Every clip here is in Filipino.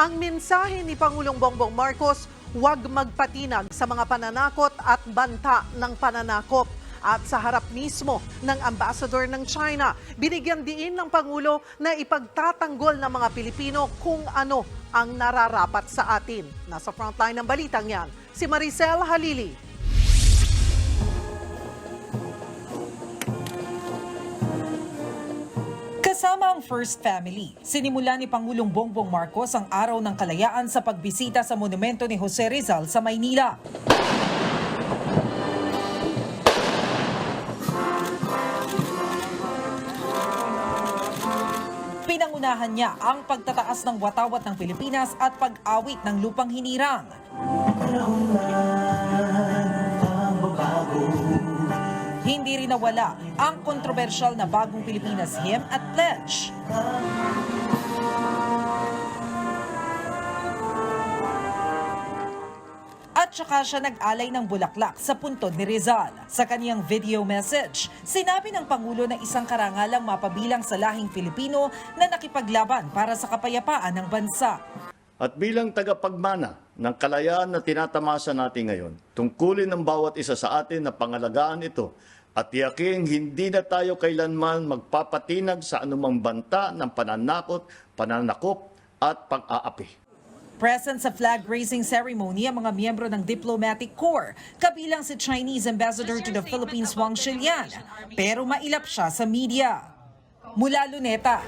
Ang mensahe ni Pangulong Bongbong Marcos, huwag magpatinag sa mga pananakot at banta ng pananakop. At sa harap mismo ng ambassador ng China, binigyan diin ng Pangulo na ipagtatanggol ng mga Pilipino kung ano ang nararapat sa atin. Nasa frontline ng balitang yan, si Maricel Halili. Kasama ang First Family, sinimula ni Pangulong Bongbong Marcos ang Araw ng Kalayaan sa pagbisita sa monumento ni Jose Rizal sa Maynila. Pinangunahan niya ang pagtataas ng watawat ng Pilipinas at pag-awit ng lupang hinirang. Hindi rin nawala ang kontrobersyal na bagong Pilipinas hymn at pledge. At saka siya nag-alay ng bulaklak sa puntod ni Rizal. Sa kaniyang video message, sinabi ng Pangulo na isang karangalang mapabilang sa lahing Filipino na nakipaglaban para sa kapayapaan ng bansa. At bilang tagapagmana ng kalayaan na tinatamasa natin ngayon, tungkulin ng bawat isa sa atin na pangalagaan ito at tiyaking hindi na tayo kailanman magpapatinag sa anumang banta ng pananakot, pananakop at pang-aapi. Present sa flag-raising ceremony ang mga miyembro ng Diplomatic Corps, kabilang si Chinese Ambassador to the Philippines Wang Shilian. Pero mailap siya sa media. Mula Luneta,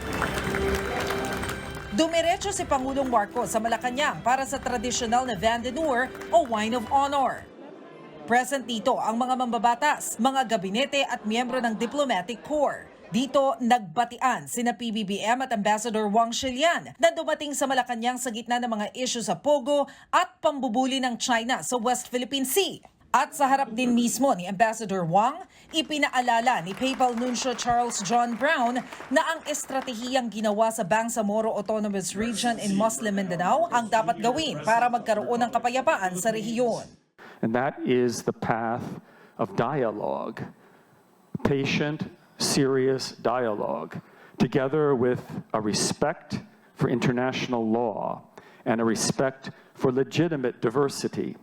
Dumiretso si Pangulong Marcos sa Malacanang para sa traditional na Vandenur o Wine of Honor. Present dito ang mga mambabatas, mga gabinete at miyembro ng Diplomatic Corps. Dito, nagbatian sina PBBM at Ambassador Wang Shilian na dumating sa Malacanang sa gitna ng mga isyu sa Pogo at pambubuli ng China sa West Philippine Sea. At sa harap din mismo ni Ambassador Wang, ipinaalala ni Papal Nuncio Charles John Brown na ang estratehiyang ginawa sa Bangsamoro Autonomous Region in Muslim Mindanao ang dapat gawin para magkaroon ng kapayapaan sa rehiyon. And that is the path of dialogue, patient, serious dialogue, together with a respect for international law and a respect for legitimate diversity.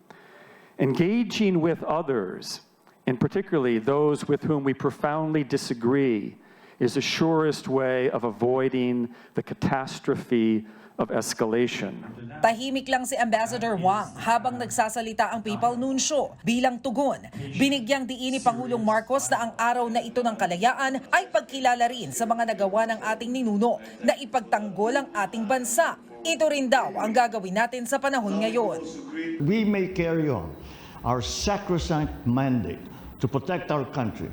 Engaging with others, and particularly those with whom we profoundly disagree, is the surest way of avoiding the catastrophe of escalation. Tahimik lang si Ambassador Wang habang nagsasalita ang Papal Nuncio. Bilang tugon, binigyang diin ni Pangulong Marcos na ang araw na ito ng kalayaan ay pagkilala rin sa mga nagawa ng ating ninuno na ipagtanggol ang ating bansa. Ito rin daw ang gagawin natin sa panahon ngayon. we may carry on our sacrosanct mandate to protect our country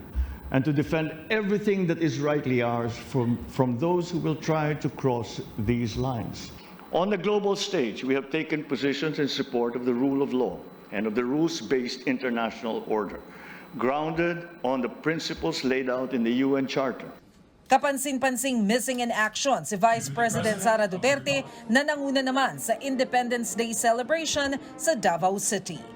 and to defend everything that is rightly ours from, from those who will try to cross these lines. On the global stage, we have taken positions in support of the rule of law and of the rules-based international order, grounded on the principles laid out in the UN Charter. Kapansin-pansing missing in action si Vice President Sara Duterte na nanguna naman sa Independence Day celebration sa Davao City.